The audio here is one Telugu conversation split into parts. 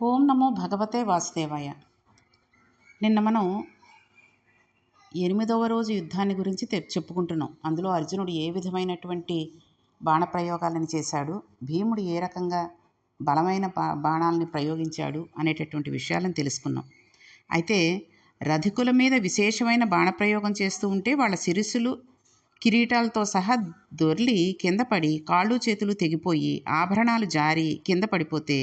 ఓం నమో భగవతే వాసుదేవాయ. నిన్న మనం ఎనిమిదవ రోజు యుద్ధాన్ని గురించి తె చెప్పుకుంటున్నాం. అందులో అర్జునుడు ఏ విధమైనటువంటి బాణప్రయోగాలను చేశాడు భీముడు ఏ రకంగా బలమైన బా బాణాలని ప్రయోగించాడు అనేటటువంటి విషయాలను తెలుసుకున్నాం. అయితే రధికుల మీద విశేషమైన బాణప్రయోగం చేస్తూ ఉంటే వాళ్ళ శిరస్సులు కిరీటాలతో సహా దొర్లి కింద పడి కాళ్ళు చేతులు తెగిపోయి ఆభరణాలు జారి కింద పడిపోతే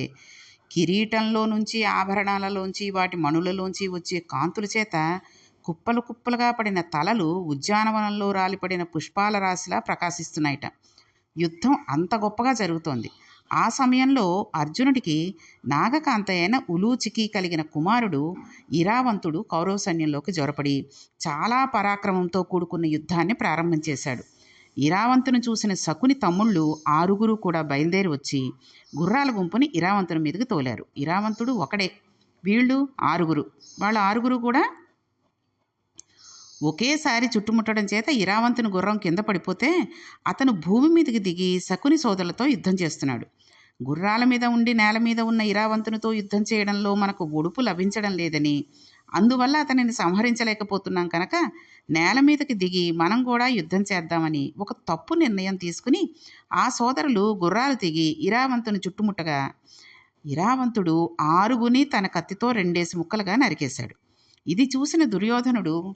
కిరీటంలో నుంచి ఆభరణాలలోంచి వాటి మణులలోంచి వచ్చే కాంతుల చేత కుప్పలు కుప్పలుగా పడిన తలలు ఉద్యానవనంలో రాలిపడిన పుష్పాల రాశిలా ప్రకాశిస్తున్నాయట. యుద్ధం అంత గొప్పగా జరుగుతోంది. ఆ సమయంలో అర్జునుడికి నాగకాంత అయిన ఉలూచికి కలిగిన కుమారుడు ఇరావంతుడు కౌరవ సైన్యంలోకి జొరపడి చాలా పరాక్రమంతో కూడుకున్న యుద్ధాన్ని ప్రారంభం చేశాడు. ఇరావంతుని చూసిన శకుని తమ్ముళ్ళు ఆరుగురు కూడా బయలుదేరి వచ్చి గుర్రాల గుంపుని ఇరావంతుని మీదకి తోలారు. ఇరావంతుడు ఒకడే వీళ్ళు ఆరుగురు. వాళ్ళ ఆరుగురు కూడా ఒకేసారి చుట్టుముట్టడం చేత ఇరావంతుని గుర్రం కింద పడిపోతే అతను భూమి మీదకి దిగి శకుని సోదరులతో యుద్ధం చేస్తున్నాడు. గుర్రాల మీద ఉండి నేల మీద ఉన్న ఇరావంతునితో యుద్ధం చేయడంలో మనకు ఒడుపు లభించడం లేదని అందువల్ల అతనిని సంహరించలేకపోతున్నాం కనుక నేల మీదకి దిగి మనం కూడా యుద్ధం చేద్దామని ఒక తప్పు నిర్ణయం తీసుకుని ఆ సోదరులు గుర్రాలు దిగి ఇరావంతుని చుట్టుముట్టగా ఇరావంతుడు ఆరుగుని తన కత్తితో రెండేసి ముక్కలుగా నరికేశాడు. ఇది చూసిన దుర్యోధనుడు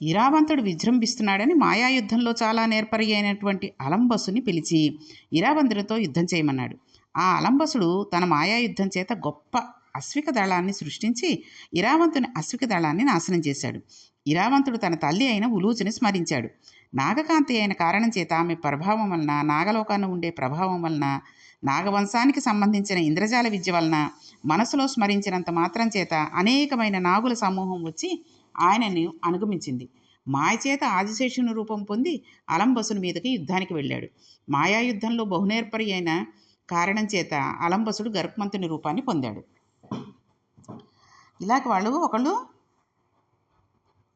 ఇరావంతుడు విజృంభిస్తున్నాడని మాయాయుద్ధంలో చాలా నేర్పరి అయినటువంటి అలంబసుని పిలిచి ఇరావంతుడితో యుద్ధం చేయమన్నాడు. ఆ అలంబసుడు తన మాయాయుద్ధం చేత గొప్ప అశ్విక దళాన్ని సృష్టించి ఇరావంతుని అశ్విక దళాన్ని నాశనం చేశాడు. ఇరావంతుడు తన తల్లి అయిన ఉలూచుని స్మరించాడు. నాగకాంతి అయిన కారణం చేత ఆమె ప్రభావం వలన నాగలోకాన్ని ఉండే ప్రభావం వలన నాగవంశానికి సంబంధించిన ఇంద్రజాల విద్య వలన మనసులో స్మరించినంత మాత్రం చేత అనేకమైన నాగుల సమూహం వచ్చి ఆయనని అనుగమించింది. మాయ చేత ఆదిశేషుని రూపం పొంది అలంబసుని మీదకి యుద్ధానికి వెళ్ళాడు. మాయా యుద్ధంలో బహునేర్పరి అయిన కారణం చేత అలంబసుడు గర్భమంతుని రూపాన్ని పొందాడు. ఇలాగ వాళ్ళు ఒకళ్ళు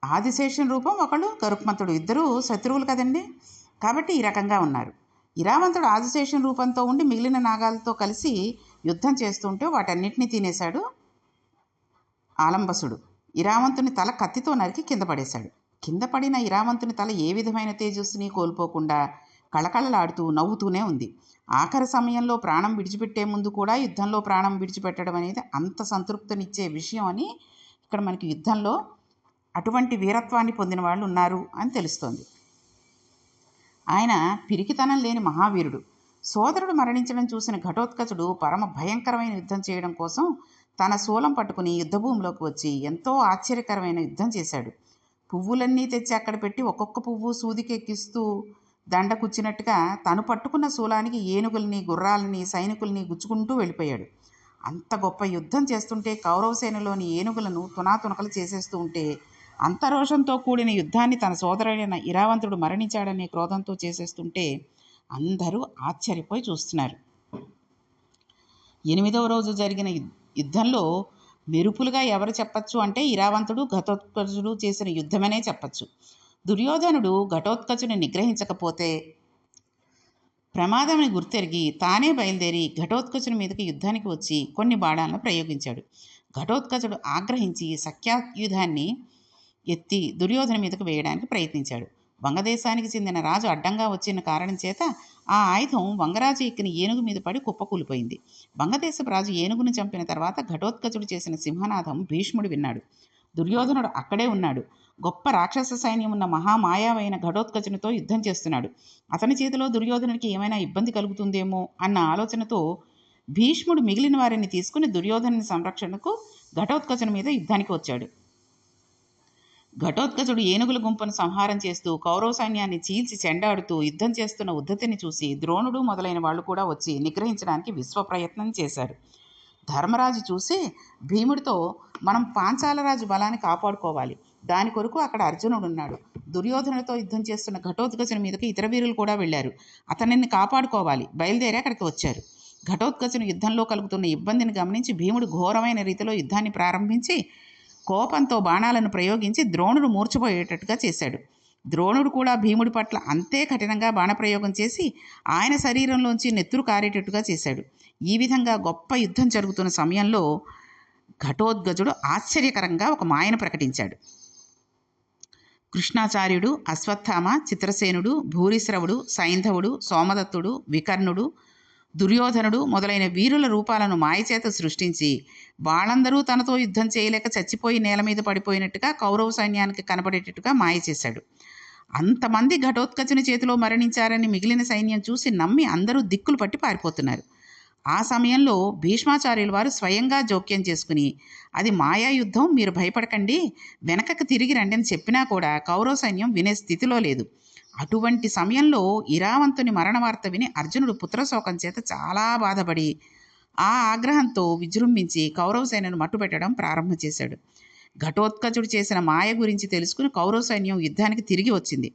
ఆదిశేషుని రూపం ఒకళ్ళు గరుక్మంతుడు ఇద్దరు శత్రువులు కదండి. కాబట్టి ఈ రకంగా ఉన్నారు. ఇరావంతుడు ఆదిశేషుని రూపంతో ఉండి మిగిలిన నాగాలతో కలిసి యుద్ధం చేస్తుంటే వాటన్నిటిని తినేశాడు ఆలంబసుడు. ఇరావంతుని తల కత్తితో నరికి కింద పడేశాడు. కింద పడిన ఇరావంతుని తల ఏ విధమైన తేజస్సుని కోల్పోకుండా కళకళలాడుతూ నవ్వుతూనే ఉంది. ఆఖరి సమయంలో ప్రాణం విడిచిపెట్టే ముందు కూడా యుద్ధంలో ప్రాణం విడిచిపెట్టడం అనేది అంత సంతృప్తినిచ్చే విషయం అని ఇక్కడ మనకి యుద్ధంలో అటువంటి వీరత్వాన్ని పొందిన వాళ్ళు ఉన్నారు అని తెలుస్తోంది. ఆయన పిరికితనం లేని మహావీరుడు. సోదరుడు మరణించడం చూసిన ఘటోత్కచుడు పరమ భయంకరమైన యుద్ధం చేయడం కోసం తన శూలం పట్టుకుని యుద్ధభూమిలోకి వచ్చి ఎంతో ఆశ్చర్యకరమైన యుద్ధం చేశాడు. పువ్వులన్నీ తెచ్చి అక్కడ పెట్టి ఒక్కొక్క పువ్వు సూదికెక్కిస్తూ దండ కుచ్చినట్టుగా తను పట్టుకున్న శూలానికి ఏనుగుల్ని గుర్రాలని సైనికుల్ని గుచ్చుకుంటూ వెళ్ళిపోయాడు. అంత గొప్ప యుద్ధం చేస్తుంటే కౌరవసేనలోని ఏనుగులను తునాతునకలు చేసేస్తూ ఉంటే అంతరోషంతో కూడిన యుద్ధాన్ని తన సోదరుడైన ఇరావంతుడు మరణించాడనే క్రోధంతో చేసేస్తుంటే అందరూ ఆశ్చర్యపోయి చూస్తున్నారు. ఎనిమిదవ రోజు జరిగిన యుద్ధంలో మెరుపులుగా ఎవరు చెప్పచ్చు అంటే ఇరావంతుడు గతోత్పజుడు చేసిన యుద్ధమనే చెప్పచ్చు. దుర్యోధనుడు ఘటోత్కచుని నిగ్రహించకపోతే ప్రమాదమని గుర్తెరిగి తానే బయలుదేరి ఘటోత్కచుని మీదకి యుద్ధానికి వచ్చి కొన్ని బాణాలను ప్రయోగించాడు. ఘటోత్కచుడు ఆగ్రహించి సఖ్యాయుధాన్ని ఎత్తి దుర్యోధన మీదకు వేయడానికి ప్రయత్నించాడు. వంగదేశానికి చెందిన రాజు అడ్డంగా వచ్చిన కారణం చేత ఆ ఆయుధం వంగరాజు ఎక్కిన ఏనుగు మీద పడి కుప్పకూలిపోయింది. వంగదేశపు రాజు ఏనుగును చంపిన తర్వాత ఘటోత్కచుడు చేసిన సింహనాథం భీష్ముడు విన్నాడు. దుర్యోధనుడు అక్కడే ఉన్నాడు. గొప్ప రాక్షస సైన్యం ఉన్న మహామాయావైన ఘటోత్కచునితో యుద్ధం చేస్తున్నాడు. అతని చేతిలో దుర్యోధనుడికి ఏమైనా ఇబ్బంది కలుగుతుందేమో అన్న ఆలోచనతో భీష్ముడు మిగిలిన వారిని తీసుకుని దుర్యోధనుని సంరక్షణకు ఘటోత్కచుని మీద యుద్ధానికి వచ్చాడు. ఘటోత్కచుడు ఏనుగుల గుంపును సంహారం చేస్తూ కౌరవ సైన్యాన్ని చీల్చి చెండాడుతూ యుద్ధం చేస్తున్న ఉద్ధతిని చూసి ద్రోణుడు మొదలైన వాళ్ళు కూడా వచ్చి నిగ్రహించడానికి విశ్వ ప్రయత్నం చేశారు. ధర్మరాజు చూసి భీముడితో మనం పాంచాలరాజు బలాన్ని కాపాడుకోవాలి. దాని కొరకు అక్కడ అర్జునుడు ఉన్నాడు. దుర్యోధనుడితో యుద్ధం చేస్తున్న ఘటోత్కచుని మీదకి ఇతర వీరులు కూడా వెళ్ళారు. అతనిని కాపాడుకోవాలి. బయలుదేరి అక్కడికి వచ్చారు. ఘటోత్కచుని యుద్ధంలో కలుగుతున్న ఇబ్బందిని గమనించి భీముడు ఘోరమైన రీతిలో యుద్ధాన్ని ప్రారంభించి కోపంతో బాణాలను ప్రయోగించి ద్రోణుడు మూర్చపోయేటట్టుగా చేశాడు. ద్రోణుడు కూడా భీముడి పట్ల అంతే కఠినంగా బాణప్రయోగం చేసి ఆయన శరీరంలోంచి నెత్తురు కారేటట్టుగా చేశాడు. ఈ విధంగా గొప్ప యుద్ధం జరుగుతున్న సమయంలో ఘటోద్గజుడు ఆశ్చర్యకరంగా ఒక మాయను ప్రకటించాడు. కృష్ణాచార్యుడు అశ్వత్థామ చిత్రసేనుడు భూరిశ్రవుడు సైంధవుడు సోమదత్తుడు వికర్ణుడు దుర్యోధనుడు మొదలైన వీరుల రూపాలను మాయచేత సృష్టించి వాళ్ళందరూ తనతో యుద్ధం చేయలేక చచ్చిపోయి నేల మీద పడిపోయినట్టుగా కౌరవ సైన్యానికి కనపడేటట్టుగా మాయ చేశాడు. అంతమంది ఘటోత్కచుని చేతిలో మరణించారని మిగిలిన సైన్యం చూసి నమ్మి అందరూ దిక్కులు పట్టి పారిపోతున్నారు. ఆ సమయంలో భీష్మాచార్యుల వారు స్వయంగా జోక్యం చేసుకుని అది మాయా యుద్ధం మీరు భయపడకండి వెనకకు తిరిగి రండి అని చెప్పినా కూడా కౌరవ సైన్యం వినే స్థితిలో లేదు. అటువంటి సమయంలో ఇరావంతుని మరణ వార్త విని అర్జునుడు పుత్రశోకం చేత చాలా బాధపడి ఆ ఆగ్రహంతో విజృంభించి కౌరవ సైన్యను మట్టుపెట్టడం ప్రారంభం చేశాడు. ఘటోత్కచుడు చేసిన మాయ గురించి తెలుసుకుని కౌరవ సైన్యం యుద్ధానికి తిరిగి వచ్చింది.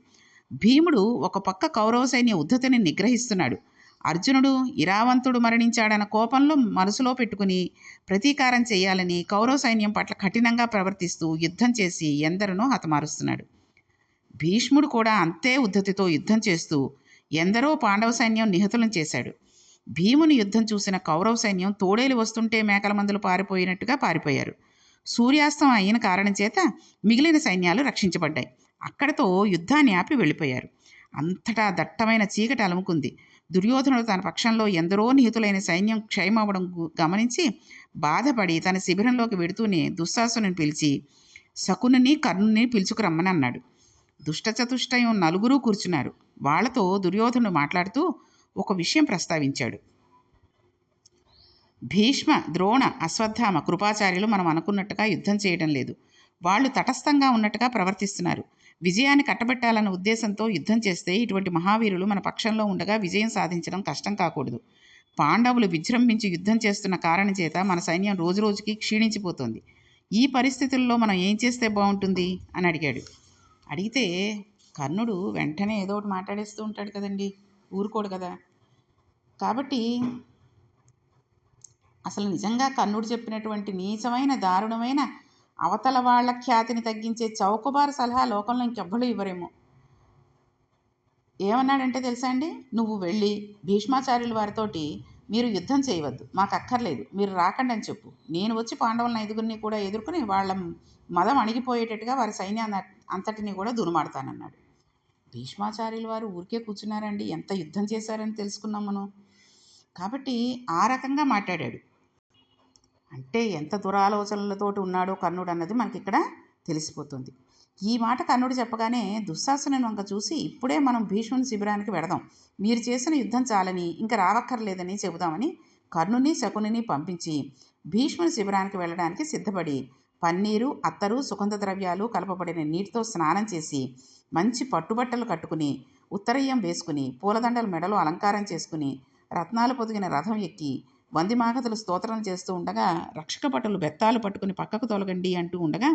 భీముడు ఒక పక్క కౌరవ సైన్య ఉద్ధతిని నిగ్రహిస్తున్నాడు. అర్జునుడు ఇరావంతుడు మరణించాడన్న కోపంలో మనసులో పెట్టుకుని ప్రతీకారం చేయాలని కౌరవ సైన్యం పట్ల కఠినంగా ప్రవర్తిస్తూ యుద్ధం చేసి ఎందరినో హతమారుస్తున్నాడు. భీష్ముడు కూడా అంతే ఉద్ధతితో యుద్ధం చేస్తూ ఎందరో పాండవ సైన్యం నిహతులను చేశాడు. భీముని యుద్ధం చూసిన కౌరవ సైన్యం తోడేలు వస్తుంటే మేకల మందులు పారిపోయినట్టుగా పారిపోయారు. సూర్యాస్తం అయిన కారణం చేత మిగిలిన సైన్యాలు రక్షించబడ్డాయి. అక్కడతో యుద్ధాన్ని ఆపి వెళ్ళిపోయారు. అంతటా దట్టమైన చీకటి అలుముకుంది. దుర్యోధనుడు తన పక్షంలో ఎందరో నిహితులైన సైన్యం క్షయమవ్వడం గమనించి బాధపడి తన శిబిరంలోకి వెడుతూనే దుశ్శాసుని పిలిచి శకునుని కర్ణుని పిలుచుకురమ్మని అన్నాడు. దుష్టచతుష్టయం నలుగురు కూర్చున్నారు. వాళ్ళతో దుర్యోధనుడు మాట్లాడుతూ ఒక విషయం ప్రస్తావించాడు. భీష్మ ద్రోణ అశ్వత్థామ కృపాచార్యులు మనం అనుకున్నట్టుగా యుద్ధం చేయడం లేదు. వాళ్ళు తటస్థంగా ఉన్నట్టుగా ప్రవర్తిస్తున్నారు. విజయాన్ని కట్టబెట్టాలన్న ఉద్దేశంతో యుద్ధం చేస్తే ఇటువంటి మహావీరులు మన పక్షంలో ఉండగా విజయం సాధించడం కష్టం కాకూడదు. పాండవులు విజృంభించి యుద్ధం చేస్తున్న కారణం చేత మన సైన్యం రోజురోజుకి క్షీణించిపోతుంది. ఈ పరిస్థితుల్లో మనం ఏం చేస్తే బాగుంటుంది? అని అడిగాడు. అడిగితే కర్ణుడు వెంటనే ఏదో ఒకటి మాట్లాడేస్తూ ఉంటాడు కదండి. ఊరుకోడు కదా. కాబట్టి అసలు నిజంగా కర్ణుడు చెప్పినటువంటి నీచమైన దారుణమైన అవతల వాళ్ళ ఖ్యాతిని తగ్గించే చౌకబారు సలహా లోకంలో ఇంకెవ్వరు ఇవ్వరేమో. ఏమన్నాడంటే తెలుసా అండి? నువ్వు వెళ్ళి భీష్మాచార్యుల వారితోటి మీరు యుద్ధం చేయవద్దు మాకు అక్కర్లేదు మీరు రాకండి అని చెప్పు. నేను వచ్చి పాండవులను ఐదుగురిని కూడా ఎదుర్కొని వాళ్ళ మదం అణిగిపోయేటట్టుగా వారి సైన్యాన్ని అంతటిని కూడా దునుమాడతానన్నాడు. భీష్మాచార్యుల వారు ఊరికే కూర్చున్నారండి ఎంత యుద్ధం చేశారని తెలుసుకున్నాం మనం. కాబట్టి ఆ రకంగా మాట్లాడాడు. అంటే ఎంత దురాలోచనలతోటి ఉన్నాడో కర్ణుడు అన్నది మనకి ఇక్కడ తెలిసిపోతుంది. ఈ మాట కర్ణుడు చెప్పగానే దుశ్శాసనుని వంక చూసి ఇప్పుడే మనం భీష్ముని శిబిరానికి వెడదాం. మీరు చేసిన యుద్ధం చాలని ఇంకా రావక్కర్లేదని చెబుదామని కర్ణుని శకునిని పంపించి భీష్ముని శిబిరానికి వెళ్ళడానికి సిద్ధపడి పన్నీరు అత్తరు సుగంధ ద్రవ్యాలు కలపబడిన నీటితో స్నానం చేసి మంచి పట్టుబట్టలు కట్టుకుని ఉత్తరయ్యం వేసుకుని పూలదండలు మెడలో అలంకారం చేసుకుని రత్నాలు పొదిగిన రథం ఎక్కి వందిమాగతులు స్తోత్రం చేస్తూ ఉండగా రక్షక భటులు బెత్తాలు పట్టుకుని పక్కకు తొలగండి అంటూ ఉండగా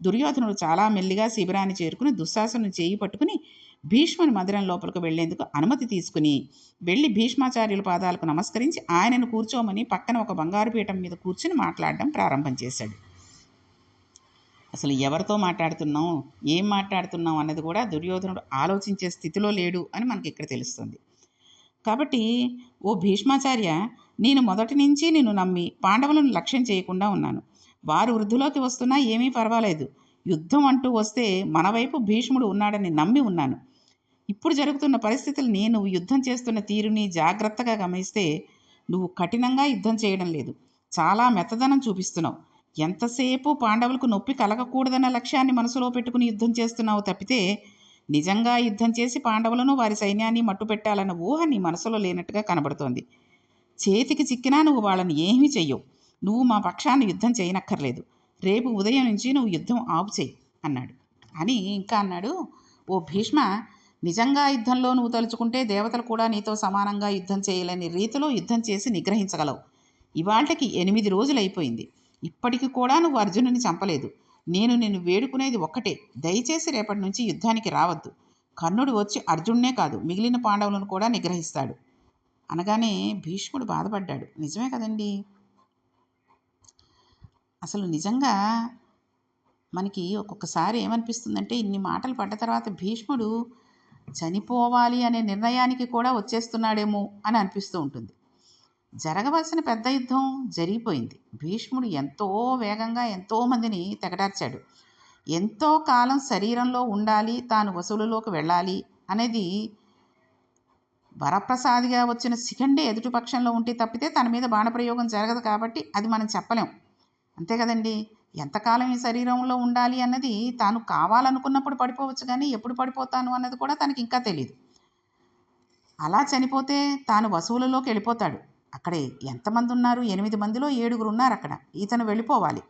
దుర్యోధనుడు చాలా మెల్లిగా శిబిరాన్ని చేరుకుని దుశ్శాసను చేయి పట్టుకుని భీష్ముని మందిరం లోపలికి వెళ్ళేందుకు అనుమతి తీసుకుని వెళ్ళి భీష్మాచార్యుల పాదాలకు నమస్కరించి ఆయనను కూర్చోమని పక్కన ఒక బంగారు పీఠం మీద కూర్చుని మాట్లాడడం ప్రారంభం చేశాడు. అసలు ఎవరితో మాట్లాడుతున్నాం ఏం మాట్లాడుతున్నాం అన్నది కూడా దుర్యోధనుడు ఆలోచించే స్థితిలో లేడు అని మనకి ఇక్కడ తెలుస్తుంది. కాబట్టి ఓ భీష్మాచార్య నేను మొదటి నుంచి నిన్ను నమ్మి పాండవులను లక్ష్యం చేయకుండా ఉన్నాను. వారు వృద్ధిలోకి వస్తున్నా ఏమీ పర్వాలేదు. యుద్ధం అంటూ వస్తే మన వైపు భీష్ముడు ఉన్నాడని నమ్మి ఉన్నాను. ఇప్పుడు జరుగుతున్న పరిస్థితులు నేను యుద్ధం చేస్తున్న తీరుని జాగ్రత్తగా గమనిస్తే నువ్వు కఠినంగా యుద్ధం చేయడం లేదు. చాలా మెత్తదనం చూపిస్తున్నావు. ఎంతసేపు పాండవులకు నొప్పి కలగకూడదన్న లక్ష్యాన్ని మనసులో పెట్టుకుని యుద్ధం చేస్తున్నావు తప్పితే నిజంగా యుద్ధం చేసి పాండవులను వారి సైన్యాన్ని మట్టుపెట్టాలన్న ఊహ నీ మనసులో లేనట్టుగా కనబడుతోంది. చేతికి చిక్కినా నువ్వు వాళ్ళని ఏమీ చెయ్యవు. నువ్వు మా పక్షాన్ని యుద్ధం చేయనక్కర్లేదు. రేపు ఉదయం నుంచి నువ్వు యుద్ధం ఆపు చేయి అన్నాడు. అని ఇంకా అన్నాడు ఓ భీష్మ నిజంగా యుద్ధంలో నువ్వు తలుచుకుంటే దేవతలు కూడా నీతో సమానంగా యుద్ధం చేయలేని రీతిలో యుద్ధం చేసి నిగ్రహించగలవు. ఇవాళకి ఎనిమిది రోజులు అయిపోయింది ఇప్పటికి కూడా నువ్వు అర్జునుని చంపలేదు. నేను నిన్ను వేడుకునేది ఒక్కటే. దయచేసి రేపటి నుంచి యుద్ధానికి రావద్దు. కర్ణుడు వచ్చి అర్జున్నే కాదు మిగిలిన పాండవులను కూడా నిగ్రహిస్తాడు. అనగానే భీష్ముడు బాధపడ్డాడు. నిజమే కదండి? అసలు నిజంగా మనకి ఒక్కొక్కసారి ఏమనిపిస్తుందంటే ఇన్ని మాటలు పడ్డ తర్వాత భీష్ముడు చనిపోవాలి అనే నిర్ణయానికి కూడా వచ్చేస్తున్నాడేమో అని అనిపిస్తూ ఉంటుంది. జరగవలసిన పెద్ద యుద్ధం జరిగిపోయింది. భీష్ముడు ఎంతో వేగంగా ఎంతో మందిని తెగడార్చాడు ఎంతో కాలం శరీరంలో ఉండాలి తాను వసూలులోకి వెళ్ళాలి అనేది వరప్రసాదిగా వచ్చిన శిఖండి ఎదుటి పక్షంలో ఉంటే తప్పితే తన మీద బాణప్రయోగం జరగదు కాబట్టి అది మనం చెప్పలేం. అంతే కదండి? ఎంతకాలం ఈ శరీరంలో ఉండాలి అన్నది తాను కావాలనుకున్నప్పుడు పడిపోవచ్చు కానీ ఎప్పుడు పడిపోతాను అన్నది కూడా తనకి ఇంకా తెలియదు అలా చనిపోతే తాను వసువులలోకి వెళ్ళిపోతాడు. అక్కడే ఎంతమంది ఉన్నారు? ఎనిమిది మందిలో ఏడుగురు ఉన్నారు అక్కడ. ఇతను వెళ్ళిపోవాలి.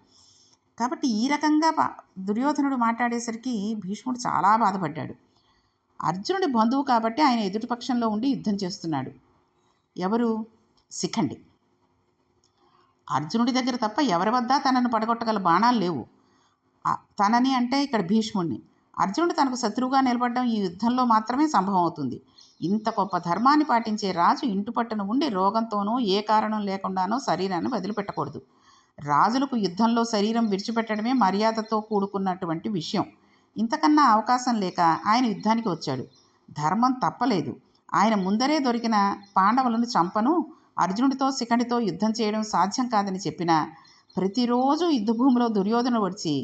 కాబట్టి ఈ రకంగా ప- దుర్యోధనుడు మాట్లాడేసరికి భీష్ముడు చాలా బాధపడ్డాడు. అర్జునుడి బంధువు కాబట్టి ఆయన ఎదుటిపక్షంలో ఉండి యుద్ధం చేస్తున్నాడు. ఎవరు? శిఖండి. అర్జునుడి దగ్గర తప్ప ఎవరి వద్ద తనను పడగొట్టగల బాణాలు లేవు. తనని అంటే ఇక్కడ భీష్ముణ్ణి. అర్జునుడు తనకు శత్రువుగా నిలబడడం ఈ యుద్ధంలో మాత్రమే సంభవం అవుతుంది ఇంత గొప్ప ధర్మాన్ని పాటించే రాజు ఇంటి పట్టున ఉండి రోగంతోనూ ఏ కారణం లేకుండానో శరీరాన్ని వదిలిపెట్టకూడదు. రాజులకు యుద్ధంలో శరీరం విడిచిపెట్టడమే మర్యాదతో కూడుకున్నటువంటి విషయం. ఇంతకన్నా అవకాశం లేక ఆయన యుద్ధానికి వచ్చాడు. ధర్మం తప్పలేదు. ఆయన ముందరే దొరికిన పాండవులను చంపను అర్జునుడితో శిఖండితో యుద్ధం చేయడం సాధ్యం కాదని చెప్పినా ప్రతిరోజు యుద్ధభూమిలో దుర్యోధన వచ్చి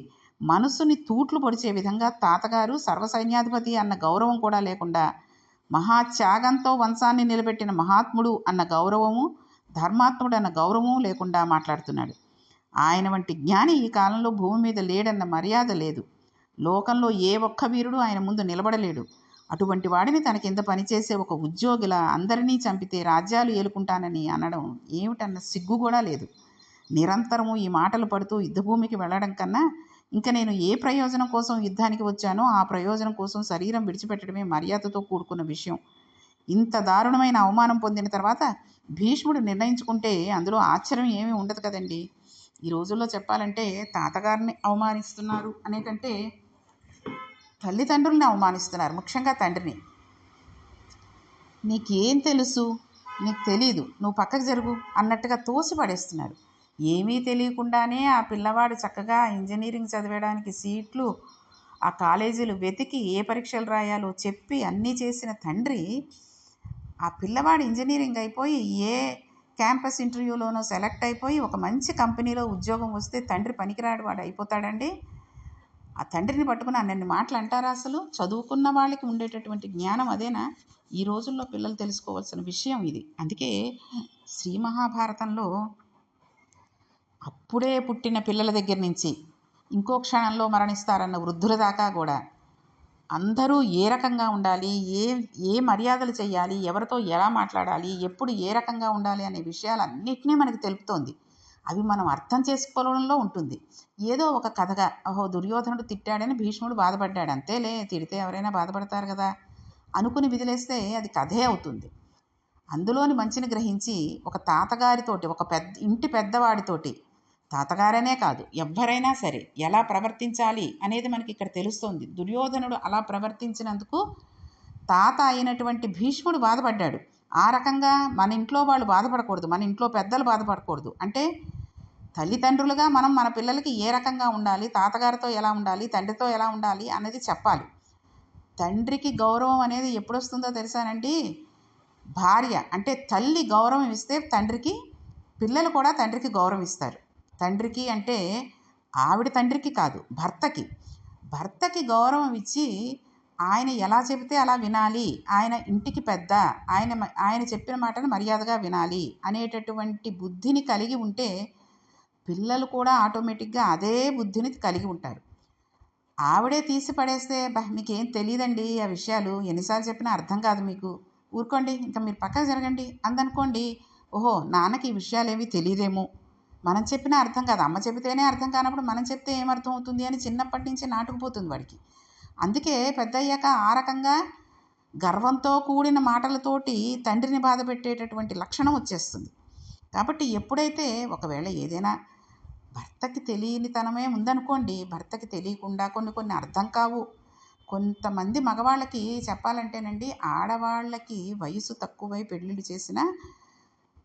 మనసుని తూట్లు పొడిచే విధంగా తాతగారు సర్వసైన్యాధిపతి అన్న గౌరవం కూడా లేకుండా మహాత్యాగంతో వంశాన్ని నిలబెట్టిన మహాత్ముడు అన్న గౌరవము ధర్మాత్ముడు అన్న గౌరవము లేకుండా మాట్లాడుతున్నాడు. ఆయన వంటి జ్ఞాని ఈ కాలంలో భూమి మీద లేడన్న మర్యాద లేదు. లోకంలో ఏ ఒక్క వీరుడు ఆయన ముందు నిలబడలేడు. అటువంటి వాడిని తన కింద పనిచేసే ఒక ఉద్యోగిలా అందరినీ చంపితే రాజ్యాలు ఏలుకుంటానని అనడం ఏమిటన్న సిగ్గు కూడా లేదు. నిరంతరము ఈ మాటలు పడుతూ యుద్ధభూమికి వెళ్ళడం కన్నా ఇంకా నేను ఏ ప్రయోజనం కోసం యుద్ధానికి వచ్చానో ఆ ప్రయోజనం కోసం శరీరం విడిచిపెట్టడమే మర్యాదతో కూడుకున్న విషయం. ఇంత దారుణమైన అవమానం పొందిన తర్వాత భీష్ముడు నిర్ణయించుకుంటే అందులో ఆశ్చర్యం ఏమీ ఉండదు కదండి. ఈ రోజుల్లో చెప్పాలంటే తాతగారిని అవమానిస్తున్నారు అనే కంటే తల్లిదండ్రుల్ని అవమానిస్తున్నారు ముఖ్యంగా తండ్రిని. నీకేం తెలుసు? నీకు తెలీదు. నువ్వు పక్కకు జరుగు అన్నట్టుగా తోసిపడేస్తున్నారు ఏమీ తెలియకుండానే ఆ పిల్లవాడు చక్కగా ఇంజనీరింగ్ చదివడానికి సీట్లు ఆ కాలేజీలు వెతికి ఏ పరీక్షలు రాయాలో చెప్పి అన్నీ చేసిన తండ్రి ఆ పిల్లవాడు ఇంజనీరింగ్ అయిపోయి ఏ క్యాంపస్ ఇంటర్వ్యూలోనో సెలెక్ట్ అయిపోయి ఒక మంచి కంపెనీలో ఉద్యోగం వస్తే తండ్రి పనికిరాడు వాడు అయిపోతాడండి. ఆ తండ్రిని పట్టుకుని అన్నన్ని మాటలు అంటారా అసలు? చదువుకున్న వాళ్ళకి ఉండేటటువంటి జ్ఞానం అదేనా? ఈ రోజుల్లో పిల్లలు తెలుసుకోవాల్సిన విషయం ఇది. అందుకే శ్రీ మహాభారతంలో అప్పుడే పుట్టిన పిల్లల దగ్గర నుంచి ఇంకో క్షణంలో మరణిస్తారన్న వృద్ధుల దాకా కూడా అందరూ ఏ రకంగా ఉండాలి? ఏ ఏ మర్యాదలు చేయాలి ఎవరితో ఎలా మాట్లాడాలి? ఎప్పుడు ఏ రకంగా ఉండాలి? అనే విషయాలన్నింటినీ మనకి తెలుపుతోంది. అవి మనం అర్థం చేసుకోవడంలో ఉంటుంది. ఏదో ఒక కథగా ఓహో దుర్యోధనుడు తిట్టాడని భీష్ముడు బాధపడ్డాడు. అంతేలే తిడితే ఎవరైనా బాధపడతారు కదా అనుకుని విదిలేస్తే అది కథే అవుతుంది. అందులోని మంచిని గ్రహించి ఒక తాతగారితోటి ఒక పెద్ద ఇంటి పెద్దవాడితోటి తాతగారనే కాదు ఎవ్వరైనా సరే ఎలా ప్రవర్తించాలి అనేది మనకి ఇక్కడ తెలుస్తుంది. దుర్యోధనుడు అలా ప్రవర్తించినందుకు తాత అయినటువంటి భీష్ముడు బాధపడ్డాడు. ఆ రకంగా మన ఇంట్లో వాళ్ళు బాధపడకూడదు మన ఇంట్లో పెద్దలు బాధపడకూడదు. అంటే తల్లిదండ్రులుగా మనం మన పిల్లలకి ఏ రకంగా ఉండాలి? తాతగారితో ఎలా ఉండాలి? తండ్రితో ఎలా ఉండాలి? అనేది చెప్పాలి. తండ్రికి గౌరవం అనేది ఎప్పుడు వస్తుందో తెలుసానండి భార్య అంటే తల్లి గౌరవం ఇస్తే తండ్రికి పిల్లలు కూడా తండ్రికి గౌరవం ఇస్తారు. తండ్రికి అంటే ఆవిడ తండ్రికి కాదు భర్తకి. భర్తకి గౌరవం ఇచ్చి ఆయన ఎలా చెబితే అలా వినాలి. ఆయన ఇంటికి పెద్ద ఆయన ఆయన చెప్పిన మాటను మర్యాదగా వినాలి అనేటటువంటి బుద్ధిని కలిగి ఉంటే పిల్లలు కూడా ఆటోమేటిక్గా అదే బుద్ధిని కలిగి ఉంటారు. ఆవిడే తీసి పడేస్తే బా మీకేం తెలియదండి ఆ విషయాలు? ఎన్నిసార్లు చెప్పినా అర్థం కాదు మీకు. ఊరుకోండి ఇంకా మీరు పక్కకు జరగండి అందనుకోండి. ఓహో నాన్నకి ఈ విషయాలు ఏవి తెలియదేమో మనం చెప్పినా అర్థం కాదు. అమ్మ చెబితేనే అర్థం కానప్పుడు మనం చెప్తే ఏం అవుతుంది అని చిన్నప్పటి నుంచి నాటుకుపోతుంది వాడికి. అందుకే పెద్ద అయ్యాక ఆ రకంగా గర్వంతో కూడిన మాటలతోటి తండ్రిని బాధ పెట్టేటటువంటి లక్షణం వచ్చేస్తుంది. కాబట్టి ఎప్పుడైతే ఒకవేళ ఏదైనా భర్తకి తెలియనితనమే ఉందనుకోండి. భర్తకి తెలియకుండా కొన్ని కొన్ని అర్థం కావు. కొంతమంది మగవాళ్ళకి చెప్పాలంటేనండి ఆడవాళ్ళకి వయసు తక్కువై పెళ్ళిళ్ళు చేసిన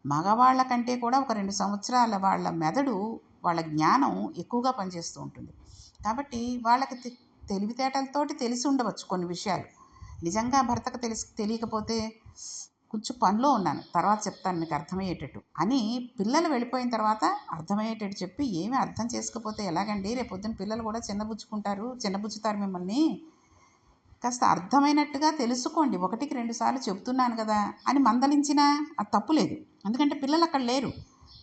మగవాళ్ళ కంటే కూడా ఒక రెండు సంవత్సరాల వాళ్ళ మెదడు వాళ్ళ జ్ఞానం ఎక్కువగా పనిచేస్తూ ఉంటుంది. కాబట్టి వాళ్ళకి తె- తెలివితేటలతోటి తెలిసి ఉండవచ్చు కొన్ని విషయాలు. నిజంగా భర్తకు తెలిసి తెలియకపోతే కొంచెం పనిలో ఉన్నాను. తర్వాత చెప్తాను మీకు అర్థమయ్యేటట్టు. అని పిల్లలు వెళ్ళిపోయిన తర్వాత అర్థమయ్యేటట్టు చెప్పి ఏమి అర్థం చేసుకోకపోతే ఎలాగండి? రేపొద్దున పిల్లలు కూడా చిన్నబుచ్చుకుంటారు చిన్నబుచ్చుతారు మిమ్మల్ని. కాస్త అర్థమైనట్టుగా తెలుసుకోండి. ఒకటికి రెండు సార్లు చెబుతున్నాను కదా అని మందలించినా అది తప్పులేదు ఎందుకంటే పిల్లలు అక్కడ లేరు.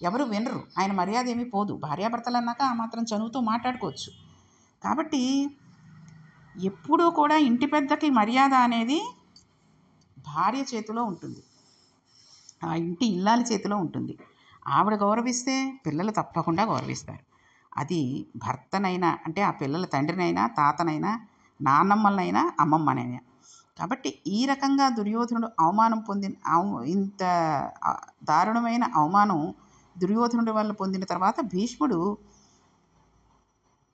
ఎవరు వినరు. ఆయన మర్యాద ఏమీ పోదు. భార్యాభర్తలు అన్నాక ఆ మాత్రం చదువుతూ మాట్లాడుకోవచ్చు. కాబట్టి ఎప్పుడూ కూడా ఇంటి పెద్దకి మర్యాద అనేది భార్య చేతిలో ఉంటుంది. ఆ ఇంటి ఇల్లాలి చేతిలో ఉంటుంది. ఆవిడ గౌరవిస్తే పిల్లలు తప్పకుండా గౌరవిస్తారు. అది భర్తనైనా అంటే ఆ పిల్లల తండ్రినైనా తాతనైనా నాన్నమ్మలనైనా అమ్మమ్మనైనా. కాబట్టి ఈ రకంగా దుర్యోధనుడు అవమానం పొందిన అవ- ఇంత దారుణమైన అవమానం దుర్యోధనుడి వల్ల పొందిన తర్వాత భీష్ముడు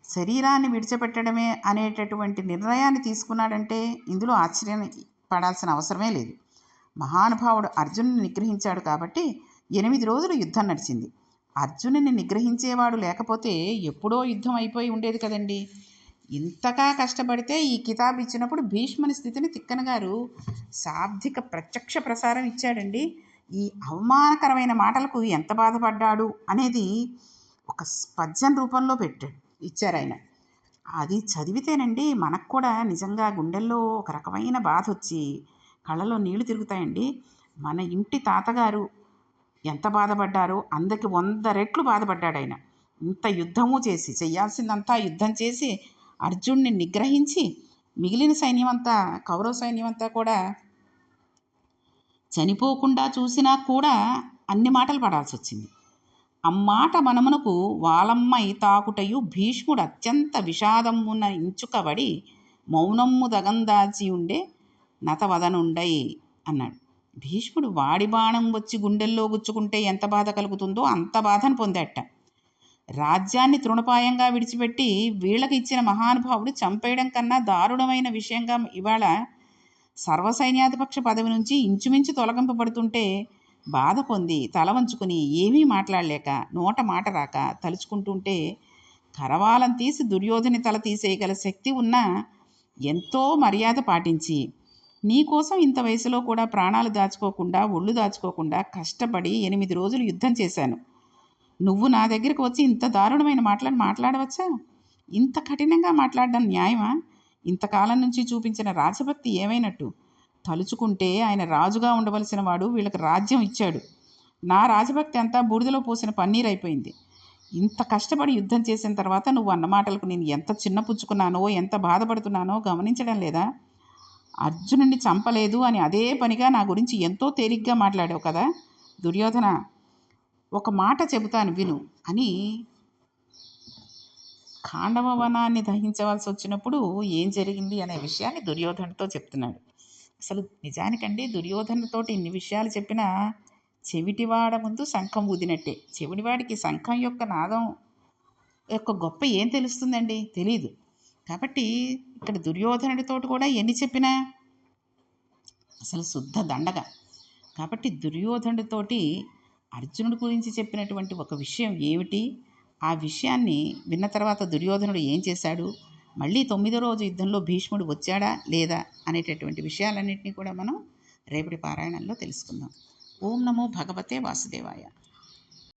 శరీరాన్ని విడిచిపెట్టడమే అనేటటువంటి నిర్ణయాన్ని తీసుకున్నాడంటే ఇందులో ఆశ్చర్యానికి పడాల్సిన అవసరమే లేదు. మహానుభావుడు అర్జునుని నిగ్రహించాడు కాబట్టి ఎనిమిది రోజులు యుద్ధం నడిచింది. అర్జునుని నిగ్రహించేవాడు లేకపోతే ఎప్పుడో యుద్ధం అయిపోయి ఉండేది కదండి. ఇంతగా కష్టపడితే ఈ కితాబ్ ఇచ్చినప్పుడు భీష్ముని స్థితిని తిక్కన గారు శాబ్దిక ప్రత్యక్ష ప్రసారం ఇచ్చాడండి. ఈ అవమానకరమైన మాటలకు ఎంత బాధపడ్డాడు అనేది ఒక పద్యం రూపంలో పెట్టాడు ఇచ్చారు ఆయన. అది చదివితేనండి మనకు కూడా నిజంగా గుండెల్లో ఒక రకమైన బాధ వచ్చి కళ్ళలో నీళ్ళు తిరుగుతాయండి. మన ఇంటి తాతగారు ఎంత బాధపడ్డారో అందరికి వంద రెట్లు బాధపడ్డాడు ఆయన ఇంత యుద్ధము చేసి చేయాల్సిందంతా యుద్ధం చేసి అర్జున్ని నిగ్రహించి మిగిలిన సైన్యం అంతా కౌరవ సైన్యం అంతా కూడా చనిపోకుండా చూసినా కూడా అన్ని మాటలు పడాల్సి వచ్చింది అమ్మాట మనమునకు వాలమ్మై తాకుటయు భీష్ముడు అత్యంత విషాదమున ఇంచుకబడి మౌనమ్ము దగందాచి ఉండే నతవదనుండై అన్నాడు. భీష్ముడు వాడి బాణం వచ్చి గుండెల్లో గుచ్చుకుంటే ఎంత బాధ కలుగుతుందో అంత బాధను పొందట రాజ్యాన్ని తృణపాయంగా విడిచిపెట్టి వీళ్ళకి ఇచ్చిన మహానుభావుడు చంపేయడం కన్నా దారుణమైన విషయంగా ఇవాళ సర్వసైన్యాధిపక్ష పదవి నుంచి ఇంచుమించు తొలగింపబడుతుంటే బాధ పొంది తల వంచుకుని ఏమీ మాట్లాడలేక నోట మాట రాక తలుచుకుంటుంటే కరవాలం తీసి దుర్యోధని తల తీసేయగల శక్తి ఉన్నా ఎంతో మర్యాద పాటించి నీకోసం ఇంత వయసులో కూడా ప్రాణాలు దాచుకోకుండా ఒళ్ళు దాచుకోకుండా కష్టపడి ఎనిమిది రోజులు యుద్ధం చేశాను. నువ్వు నా దగ్గరికి వచ్చి ఇంత దారుణమైన మాటలను మాట్లాడవచ్చా? ఇంత కఠినంగా మాట్లాడడం న్యాయమా? ఇంతకాలం నుంచి చూపించిన రాజభక్తి ఏమైనట్టు? తలుచుకుంటే ఆయన రాజుగా ఉండవలసిన వాడు వీళ్ళకి రాజ్యం ఇచ్చాడు. నా రాజభక్తి అంతా బూడిదలో పోసిన పన్నీర్ అయిపోయింది. ఇంత కష్టపడి యుద్ధం చేసిన తర్వాత నువ్వు అన్న మాటలకు నేను ఎంత చిన్నపుచ్చుకున్నానో ఎంత బాధపడుతున్నానో గమనించడం లేదా? అర్జునుడిని చంపలేదు అని అదే పనిగా నా గురించి ఎంతో తేలిగ్గా మాట్లాడావు కదా? దుర్యోధన ఒక మాట చెబుతాను విను అని ఖాండవ వనాన్ని దహించవలసి వచ్చినప్పుడు ఏం జరిగింది అనే విషయాన్ని దుర్యోధనతో చెప్తున్నాడు. అసలు నిజానికండి దుర్యోధనతోటి ఇన్ని విషయాలు చెప్పినా చెవిటివాడ ముందు శంఖం ఊదినట్టే. చెవిటివాడికి శంఖం యొక్క నాదం యొక్క గొప్ప ఏం తెలుస్తుందండి? తెలీదు. కాబట్టి ఇక్కడ దుర్యోధనుడితోటి కూడా ఎన్ని చెప్పినా అసలు శుద్ధ దండగ. కాబట్టి దుర్యోధనుడితోటి అర్జునుడి గురించి చెప్పినటువంటి ఒక విషయం ఏమిటి? ఆ విషయాన్ని విన్న తర్వాత దుర్యోధనుడు ఏం చేశాడు? మళ్ళీ తొమ్మిదో రోజు యుద్ధంలో భీష్ముడు వచ్చాడా లేదా అనేటటువంటి విషయాలన్నింటినీ కూడా మనం రేపటి పారాయణంలో తెలుసుకుందాం. ఓం నమో భగవతే వాసుదేవాయ.